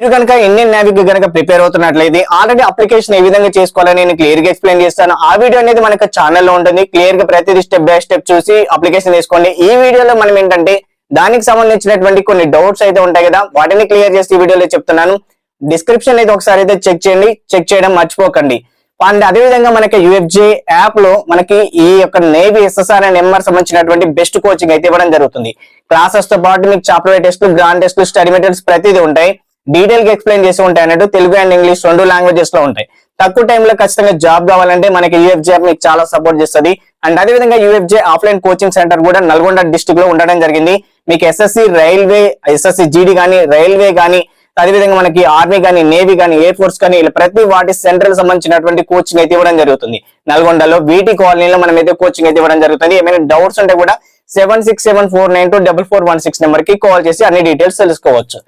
మీరు కనుక ఇండియన్ నేవీకి కనుక ప్రిపేర్ అవుతున్నట్లయితే ఆల్రెడీ అప్లికేషన్ ఏ విధంగా చేసుకోవాలని నేను క్లియర్గా ఎక్స్ప్లెయిన్ చేస్తాను. ఆ వీడియో అనేది మనకు ఛానల్లో ఉంటుంది. క్లియర్గా ప్రతిదీ స్టెప్ బై స్టెప్ చూసి అప్లికేషన్ తీసుకోండి. ఈ వీడియోలో మనం ఏంటంటే దానికి సంబంధించినటువంటి కొన్ని డౌట్స్ అయితే ఉంటాయి కదా వాటిని క్లియర్ చేసి ఈ వీడియోలో చెప్తున్నాను. డిస్క్రిప్షన్ అయితే ఒకసారి అయితే చెక్ చేయండి. చెక్ చేయడం మర్చిపోకండి. అండ్ అదే విధంగా మనకి యుఎఫ్జే యాప్లో మనకి ఈ యొక్క నేవీ ఎస్ఎస్ఆర్ అండ్ ఎంఆర్ సంబంధించినటువంటి బెస్ట్ కోచింగ్ అయితే ఇవ్వడం జరుగుతుంది. క్లాసెస్తో పాటు మీకు చాప్టర్ టెస్ట్లు గ్రాండ్ టెస్ట్లు స్టడీ మెటీరియల్స్ ప్రతిదీ ఉంటాయి. డీటెయిల్గా ఎక్స్ప్లెయిన్ చేసి ఉంటాయి అన్నట్టు తెలుగు అండ్ ఇంగ్లీష్ రెండు లాంగ్వేజెస్లో ఉంటాయి. తక్కువ టైంలో ఖచ్చితంగా జాబ్ కావాలంటే మనకి యూఎఫ్జే మీకు చాలా సపోర్ట్ చేస్తుంది. అండ్ అదే విధంగా యూఎఫ్జే ఆఫ్లైన్ కోచింగ్ సెంటర్ కూడా నల్గొండ డిస్ట్రిక్ట్లో ఉండడం జరిగింది. మీకు ఎస్ఎస్సి రైల్వే ఎస్ఎస్సి జీడి కానీ రైల్వే కానీ అదేవిధంగా మనకి ఆర్మీ కానీ నేవీ కానీ ఎయిర్ ఫోర్స్ కానీ ఇలా ప్రతి వాటి సెంట్రల్ సంబంధించినటువంటి కోచింగ్ అయితే ఇవ్వడం జరుగుతుంది. నల్గొండలో వీటి కాలనీలో మనం అయితే కోచింగ్ అయితే ఇవ్వడం జరుగుతుంది. ఏమైనా డౌట్స్ ఉంటే కూడా seven six seven four nine two double four one six నెంబర్కి కాల్ చేసి అన్ని డీటెయిల్స్ తెలుసుకోవచ్చు.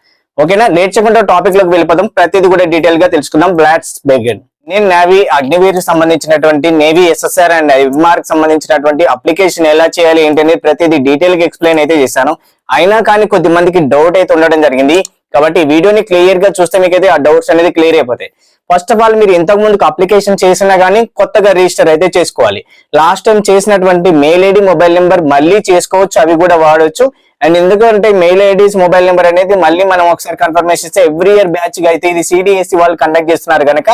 ఓకేనా? నేర్చుకుంటే టాపిక్లోకి వెళ్ళిపోదాం. ప్రతిదీ కూడా డీటెయిల్గా తెలుసుకుందాం. బ్లాట్స్ బెగన్ నేను నేవీ అగ్నివీర్ సంబంధించినటువంటి నేవీ ఎస్ఎస్ఆర్ అండ్ ఐమార్క్ సంబంధించినటువంటి అప్లికేషన్ ఎలా చేయాలి ఏంటనేది ప్రతిదీ డీటెయిల్గా ఎక్స్ప్లెయిన్ అయితే చేశాను. అయినా కానీ కొద్ది మందికి డౌట్ అయితే ఉండడం జరిగింది. కాబట్టి వీడియోని క్లియర్గా చూస్తే మీకైతే ఆ డౌట్స్ అనేది క్లియర్ అయిపోతాయి. ఫస్ట్ ఆఫ్ ఆల్ మీరు ఇంతకు ముందుకు అప్లికేషన్ చేసినా గానీ కొత్తగా రిజిస్టర్ అయితే చేసుకోవాలి. లాస్ట్ టైం చేసినటువంటి మెయిల్ ఐడి మొబైల్ నెంబర్ మళ్ళీ చేసుకోవచ్చు అవి కూడా వాడొచ్చు. అండ్ ఎందుకంటే మెయిల్ ఐడీస్ మొబైల్ నెంబర్ అనేది మళ్ళీ మనం ఒకసారి కన్ఫర్మేషన్ ఇస్తే ఎవ్రీ ఇయర్ బ్యాచ్గా అయితే ఇది సిడిఎస్సి వాళ్ళు కండక్ట్ చేస్తున్నారు కనుక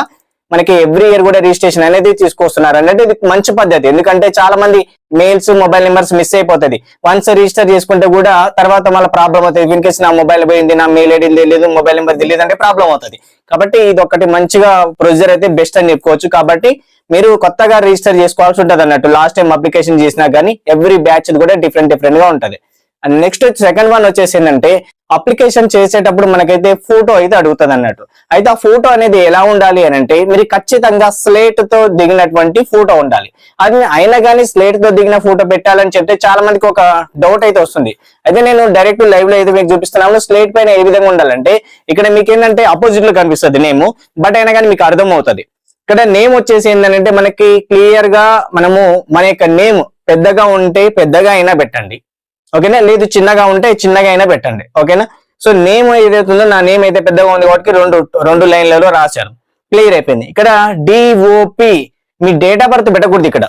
మనకి ఎవ్రీ ఇయర్ కూడా రిజిస్ట్రేషన్ అనేది తీసుకొస్తున్నారు. అంటే ఇది మంచి పద్ధతి. ఎందుకంటే చాలా మంది మెయిల్స్ మొబైల్ నెంబర్స్ మిస్ అయిపోతుంది. వన్స్ రిజిస్టర్ చేసుకుంటే కూడా తర్వాత మళ్ళీ ప్రాబ్లం అవుతుంది. ఇన్ కేసు నా మొబైల్ పోయింది నా మెయిల్ ఐడి తెలియదు మొబైల్ నెంబర్ తెలియదు అంటే ప్రాబ్లం అవుతుంది. కాబట్టి ఇది ఒకటి మంచిగా ప్రొసీజర్ అయితే బెస్ట్ అని చెప్పుకోవచ్చు. కాబట్టి మీరు కొత్తగా రిజిస్టర్ చేసుకోవాల్సి ఉంటుంది అన్నట్టు లాస్ట్ టైం అప్లికేషన్ చేసినా కానీ ఎవ్రీ బ్యాచ్ కూడా డిఫరెంట్ డిఫరెంట్గా ఉంటుంది. అండ్ నెక్స్ట్ సెకండ్ వన్ వచ్చేసి ఏంటంటే అప్లికేషన్ చేసేటప్పుడు మనకైతే ఫోటో అయితే అడుగుతుంది అన్నట్టు. అయితే ఆ ఫోటో అనేది ఎలా ఉండాలి అని అంటే మీరు ఖచ్చితంగా స్లేట్తో దిగినటువంటి ఫోటో ఉండాలి. అది అయినా కానీ స్లేట్తో దిగిన ఫోటో పెట్టాలని చెప్తే చాలా మందికి ఒక డౌట్ అయితే వస్తుంది. అయితే నేను డైరెక్ట్ లైవ్లో అయితే మీకు చూపిస్తున్నాను. స్లేట్ పైన ఏ విధంగా ఉండాలంటే ఇక్కడ మీకు ఏంటంటే అపోజిట్లో కనిపిస్తుంది నేమ్ బట్ అయినా కానీ మీకు అర్థం అవుతుంది ఇక్కడ నేమ్ వచ్చేసి ఏంటంటే మనకి క్లియర్గా మనము మన యొక్క నేమ్ పెద్దగా ఉంటే పెద్దగా అయినా పెట్టండి. ఓకేనా? లేదు చిన్నగా ఉంటే చిన్నగా అయినా పెట్టండి. ఓకేనా? సో నేమ్ ఏదైతే ఉందో నా నేమ్ అయితే పెద్దగా ఉంది కాబట్టి రెండు రెండు లైన్లలో రాశాను. క్లియర్ అయిపోయింది. ఇక్కడ డిఓపి మీ డేట్ ఆఫ్ బర్త్ పెట్టకూడదు ఇక్కడ.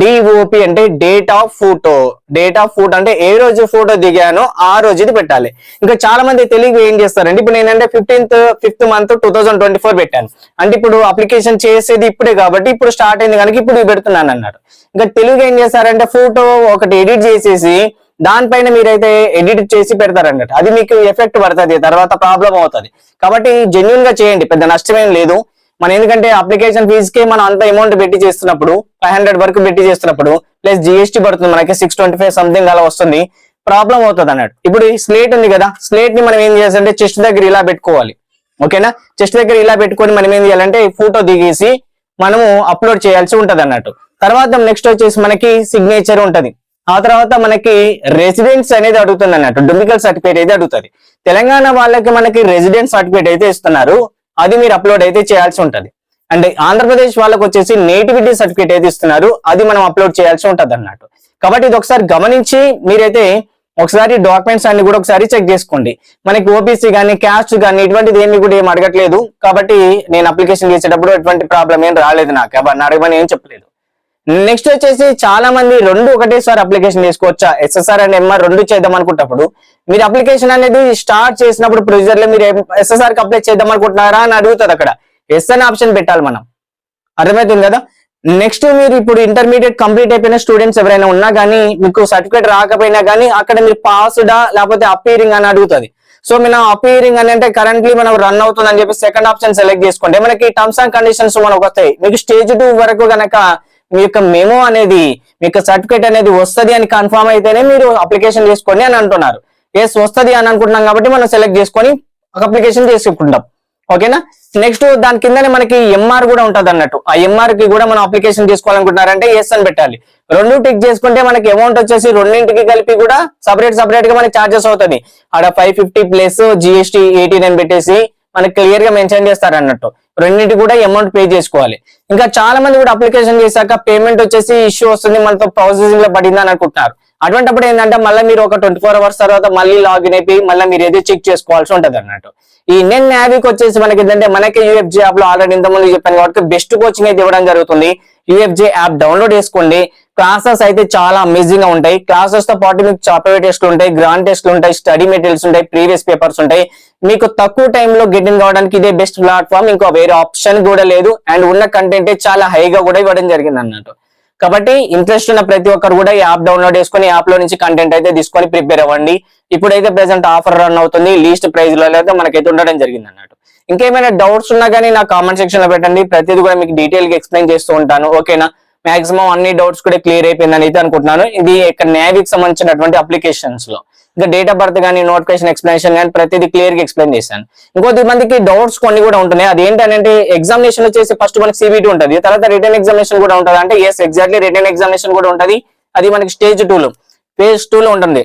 డిఓపి అంటే date of photo date of photo అంటే ఏ రోజు ఫోటో దిగానో ఆ రోజు ఇది పెట్టాలి. ఇంకా చాలా మంది తెలివి ఏం చేస్తారంటే ఇప్పుడు నేనంటే fifteenth fifth month two thousand twenty four పెట్టాను. అంటే ఇప్పుడు అప్లికేషన్ చేసేది ఇప్పుడే కాబట్టి ఇప్పుడు స్టార్ట్ అయింది కనుక ఇప్పుడు ఇది పెడుతున్నాను అన్నారు ఇంకా తెలుగు ఏం చేస్తారంటే ఫోటో ఒకటి ఎడిట్ చేసేసి దానిపైన మీరైతే ఎడిట్ చేసి పెడతారన్నట్టు. అది మీకు ఎఫెక్ట్ పడుతుంది తర్వాత ప్రాబ్లం అవుతుంది. కాబట్టి జెన్యున్గా చేయండి పెద్ద నష్టమేం లేదు. మన ఎందుకంటే అప్లికేషన్ ఫీజు కి మనం అంత అమౌంట్ పెట్టి చేస్తున్నప్పుడు ఫైవ్ హండ్రెడ్ వరకు పెట్టి చేస్తున్నప్పుడు ప్లస్ జిఎస్టీ పడుతుంది మనకి సిక్స్ ట్వంటీ ఫైవ్ సంథింగ్ అలా వస్తుంది ప్రాబ్లం అవుతుంది అన్నట్టు. ఇప్పుడు ఈ స్లేట్ ఉంది కదా స్లేట్ని మనం ఏం చేయాలంటే చెస్ట్ దగ్గర ఇలా పెట్టుకోవాలి. ఓకేనా చెస్ట్ దగ్గర ఇలా పెట్టుకొని మనం ఏం చేయాలంటే ఫోటో దిగేసి మనము అప్లోడ్ చేయాల్సి ఉంటది అన్నట్టు తర్వాత నెక్స్ట్ వచ్చేసి మనకి సిగ్నేచర్ ఉంటది. ఆ తర్వాత మనకి రెసిడెన్స్ అనేది అడుగుతుంది అన్నట్టు. డొమికల్ సర్టిఫికేట్ అయితే అడుగుతుంది. తెలంగాణ వాళ్ళకి మనకి రెసిడెన్స్ సర్టిఫికేట్ అయితే ఇస్తున్నారు. అది మీరు అప్లోడ్ అయితే చేయాల్సి ఉంటుంది. అండ్ ఆంధ్రప్రదేశ్ వాళ్ళకి వచ్చేసి నేటివిటీ సర్టిఫికేట్ అయితే ఇస్తున్నారు. అది మనం అప్లోడ్ చేయాల్సి ఉంటుంది అన్నట్టు. కాబట్టి ఇది ఒకసారి గమనించి మీరైతే ఒకసారి డాక్యుమెంట్స్ అన్ని కూడా ఒకసారి చెక్ చేసుకోండి. మనకి ఓబీసీ కానీ క్యాస్ట్ కానీ ఇటువంటిది ఏమి కూడా ఏం అడగట్లేదు. కాబట్టి నేను అప్లికేషన్ చేసేటప్పుడు ఎటువంటి ప్రాబ్లం ఏం రాలేదు నాకు. అడగమని ఏం చెప్పలేదు. నెక్స్ట్ వచ్చేసి చాలా మంది రెండు ఒకటేసారి అప్లికేషన్ చేసుకోవచ్చా ఎస్ఎస్ఆర్ అండ్ ఎంఆర్ రెండు చేద్దాం అనుకుంటప్పుడు మీరు అప్లికేషన్ అనేది స్టార్ట్ చేసినప్పుడు ప్రొసీజర్లో మీరు ఎస్ఎస్ఆర్కి అప్లై చేద్దాం అనుకుంటున్నారా అని అడుగుతుంది అక్కడ. ఎస్ అనే ఆప్షన్ పెట్టాలి మనం. అర్థమవుతుంది కదా? నెక్స్ట్ మీరు ఇప్పుడు ఇంటర్మీడియట్ కంప్లీట్ అయిపోయిన స్టూడెంట్స్ ఎవరైనా ఉన్నా కానీ మీకు సర్టిఫికేట్ రాకపోయినా కానీ అక్కడ మీరు పాస్డా లేకపోతే అపీరింగ్ అని అడుగుతుంది. సో మనం అపీరింగ్ అని అంటే కరెంట్లీ మనం రన్ అవుతుంది అని చెప్పి సెకండ్ ఆప్షన్ సెలెక్ట్ చేసుకోండి. మనకి టర్మ్స్ అండ్ కండిషన్స్ మనకు వస్తాయి. మీకు స్టేజ్ టూ వరకు కనుక మీ యొక్క మెమో అనేది మీ యొక్క సర్టిఫికేట్ అనేది వస్తుంది అని కన్ఫర్మ్ అయితేనే మీరు అప్లికేషన్ చేసుకోండి అని అంటున్నారు. ఎస్ వస్తుంది అని అనుకుంటున్నాం కాబట్టి మనం సెలెక్ట్ చేసుకొని ఒక అప్లికేషన్ చేసుకుంటాం. ఓకేనా? నెక్స్ట్ దాని కిందనే మనకి ఎంఆర్ కూడా ఉంటుంది అన్నట్టు. ఆ ఎంఆర్కి కూడా మనం అప్లికేషన్ చేసుకోవాలనుకుంటున్నారంటే ఎస్ అని పెట్టాలి. రెండు టిక్ చేసుకుంటే మనకి అమౌంట్ వచ్చేసి రెండింటికి కలిపి కూడా సపరేట్ సపరేట్గా మనకి చార్జెస్ అవుతుంది. ఆడ five fifty plus GST eighteen అని పెట్టేసి మనకి క్లియర్గా మెన్షన్ చేస్తారు అన్నట్టు. రెండింటి కూడా అమౌంట్ పే చేసుకోవాలి. ఇంకా చాలా మంది కూడా అప్లికేషన్ చేశాక పేమెంట్ వచ్చేసి ఇష్యూ వస్తుంది మనతో ప్రాసెసింగ్లో పడిందని అనుకుంటున్నారు. అటువంటిప్పుడు ఏంటంటే మళ్ళీ మీరు ఒక ట్వంటీ ఫోర్ అవర్స్ తర్వాత మళ్ళీ లాగిన్ అయిపోయి మళ్ళీ మీరు ఏదో చెక్ చేసుకోవాల్సి ఉంటుంది అన్నట్టు. ఈ ఇండియన్ నావీకి వచ్చేసి మనకి ఏంటంటే మనకి యూఎఫ్జే యాప్లో ఆల్రెడీ ఇంతకుముందు చెప్పాను కాబట్టి బెస్ట్ కోచింగ్ అయితే ఇవ్వడం జరుగుతుంది. యూఎఫ్జే యాప్ డౌన్లోడ్ చేసుకోండి. క్లాసెస్ అయితే చాలా అమేజింగ్గా ఉంటాయి. క్లాసెస్తో పాటు మీకు చాపేవే టెస్ట్లు ఉంటాయి గ్రాండ్ టెస్ట్లు ఉంటాయి స్టడీ మెటీరియల్స్ ఉంటాయి ప్రీవియస్ పేపర్స్ ఉంటాయి. మీకు తక్కువ టైంలో గెటింగ్ కావడానికి ఇదే బెస్ట్ ప్లాట్ఫామ్. ఇంకో వేరే ఆప్షన్ కూడా లేదు. అండ్ ఉన్న కంటెంట్ చాలా హైగా కూడా ఇవ్వడం జరిగింది అన్నట్టు. కాబట్టి ఇంట్రెస్ట్ ఉన్న ప్రతి ఒక్కరు కూడా ఈ యాప్ డౌన్లోడ్ చేసుకుని యాప్లో నుంచి కంటెంట్ అయితే తీసుకొని ప్రిపేర్ అవ్వండి. ఇప్పుడైతే ప్రెసెంట్ ఆఫర్ రన్ అవుతుంది. లీస్ట్ ప్రైస్లో అయితే మనకైతే ఉండడం జరిగింది అన్నట్టు. ఇంకేమైనా డౌట్స్ ఉన్నా కానీ నా కామెంట్ సెక్షన్లో పెట్టండి. ప్రతిదీ కూడా మీకు డీటెయిల్గా ఎక్స్ప్లెయిన్ చేస్తూ ఉంటాను. ఓకేనా? మాక్సిమం అన్ని డౌట్స్ కూడా క్లియర్ అయిపోయిందని అయితే అనుకుంటున్నాను. ఇది ఇక్కడ నేవీకి సంబంధించినటువంటి అప్లికేషన్స్లో. ఇంకా డేట్ ఆఫ్ బర్త్ కానీ నోటిఫికేషన్ ఎక్స్ప్లెనేషన్ కానీ ప్రతిదీ క్లియర్గా ఎక్స్ప్లెయిన్ చేశాను. ఇంకొద్ది మందికి డౌట్స్ కొన్ని కూడా ఉంటున్నాయి. అది ఏంటంటే ఎగ్జామినేషన్ వచ్చేసి ఫస్ట్ మనకి సిబిటీ ఉంటుంది. తర్వాత రిటర్న్ ఎగ్జామినేషన్ కూడా ఉంటుంది. అంటే ఎస్ ఎగ్జాక్ట్లీ రిటర్న్ ఎగ్జామినేషన్ కూడా ఉంటుంది. అది మనకి స్టేజ్ టూలు ఫేజ్ టూ లో ఉంటుంది.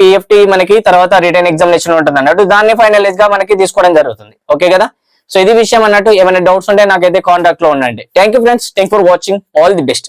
పిఎఫ్టీ మనకి తర్వాత రిటర్న్ ఎగ్జామినేషన్ ఉంటుంది అన్నట్టు దాన్ని ఫైనలైజ్గా మనకి తీసుకోవడం జరుగుతుంది. ఓకే కదా? సో ఇది విషయం అన్నట్టు ఏమైనా డౌట్స్ ఉంటే నాకైతే కాంటాక్ట్లో ఉండండి. Thank you friends thank for watching all the best